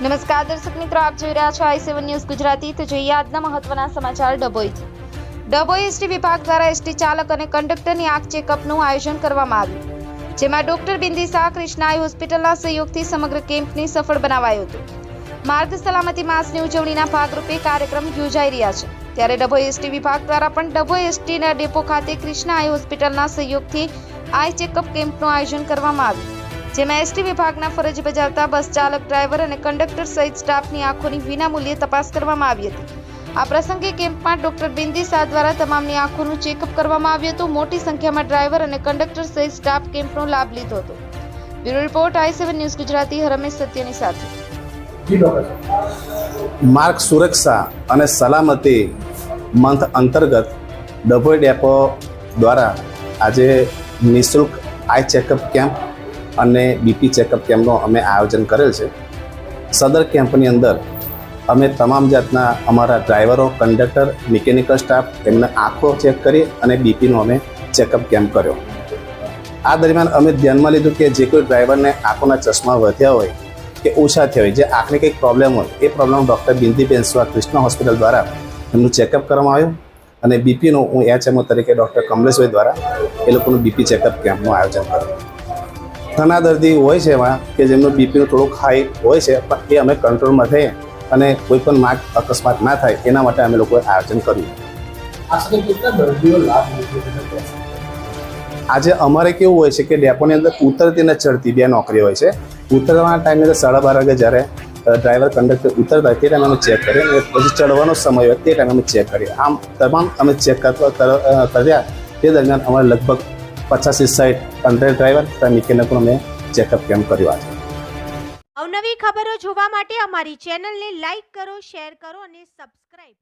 નમસ્કાર, દર્શક મિત્રો, આપ જોઈ રહ્યા છો આઈ સેવન ન્યૂઝ ગુજરાતી. તો જોઈએ આજના મહત્વના સમાચાર ડભોઈથી ડભોઈ એસટી વિભાગ દ્વારા એસટી ચાલક અને કંડક્ટરની આંખ ચેકઅપનું આયોજન કરવામાં આવ્યું, જેમાં ડોક્ટર બિંદી શાહ કૃષ્ણાઈ હોસ્પિટલના સહયોગથી સમગ્ર કેમ્પની સફળ બનાવાયો હતો. માર્ગ સલામતી માસની ઉજવણીના ભાગરૂપે કાર્યક્રમ યોજાઈ રહ્યા છે. ત્યારે ડભોઈ એસટી વિભાગ દ્વારા પણ ડભોઈ એસટીના ડેપો ખાતે કૃષ્ણા આઈ હોસ્પિટલના સહયોગથી આઈ ચેકઅપ કેમ્પનું આયોજન કરવામાં આવ્યું. જેમાં એસટી વિભાગના ફરજ બજાવતા બસ ચાલક ડ્રાઈવર અને કંડક્ટર સહિત સ્ટાફની આંખોની વિનામૂલ્યે તપાસ કરવામાં આવી હતી. આ પ્રસંગે કેમ્પમાં ડોક્ટર બિંદી શાહ દ્વારા તમામની આંખોનું ચેકઅપ કરવામાં આવ્યું હતું. મોટી સંખ્યામાં ડ્રાઈવર અને કંડક્ટર સહિત સ્ટાફ કેમ્પનો લાભ લીધો હતો. Bureau report I seven news Gujarati Harmesh સત્યની સાથે. માર્ગ સુરક્ષા અને સલામતી મંથ અંતર્ગત ડભોઈ ડેપો દ્વારા આજે નિઃશુલ્ક આઈ ચેકઅપ કેમ્પ અને બીપી ચેકઅપ કેમ્પનો અમે આયોજન કરેલ છે. સદર કેમ્પની અંદર અમે તમામ જાતના અમારા ડ્રાઈવરો કંડક્ટર મિકેનિકલ સ્ટાફ એમને આંખો ચેક કરી અને બીપીનો અમે ચેકઅપ કેમ્પ કર્યો. આ દરમિયાન અમે ધ્યાનમાં લીધું કે જે કોઈ ડ્રાઈવરને આંખોના ચશ્મા વધ્યા હોય કે ઓછા થયા હોય, જે આંખને કંઈક પ્રોબ્લેમ હોય, એ problem doctor Bindiben Swa Krishna hospital દ્વારા એમનું ચેકઅપ કરવામાં આવ્યું. અને બીપીનું હું એચએમઓ તરીકે ડૉક્ટર કમલેશભાઈ દ્વારા એ લોકોનું બીપી ચેકઅપ કેમ્પનું આયોજન કર્યું. ઘણા દર્દી હોય છે એમાં કે જેમનો બીપીનું થોડુંક હાઈ હોય છે, પણ એ અમે કંટ્રોલમાં થઈએ અને કોઈ પણ માર્ગ અકસ્માત ના થાય, એના માટે અમે લોકોએ આયોજન કર્યું. આજે અમારે કેવું હોય છે કે ડેપોની અંદર ઉતરતી અને ચડતી બે નોકરી હોય છે. ઉતરવાના ટાઈમે તો સાડા બાર વાગે જ્યારે ડ્રાઈવર કંડક્ટર ઉતરતા તે ટાઈમે અમે ચેક કરીએ અને પછી ચડવાનો સમય હોય તે ટાઈમે અમે ચેક કરીએ. આમ તમામ અમે ચેક કર્યા. તે દરમિયાન અમારે લગભગ પચાસથી સાઠ હંડ્રેડ ડ્રાઈવર તથા મિકેનિકનું મેં ચેકઅપ કેમ્પ કર્યું આજે. અવનવી ખબરો જોવા માટે અમારી ચેનલને લાઈક કરો, શેર કરો અને સબસ્ક્રાઇબ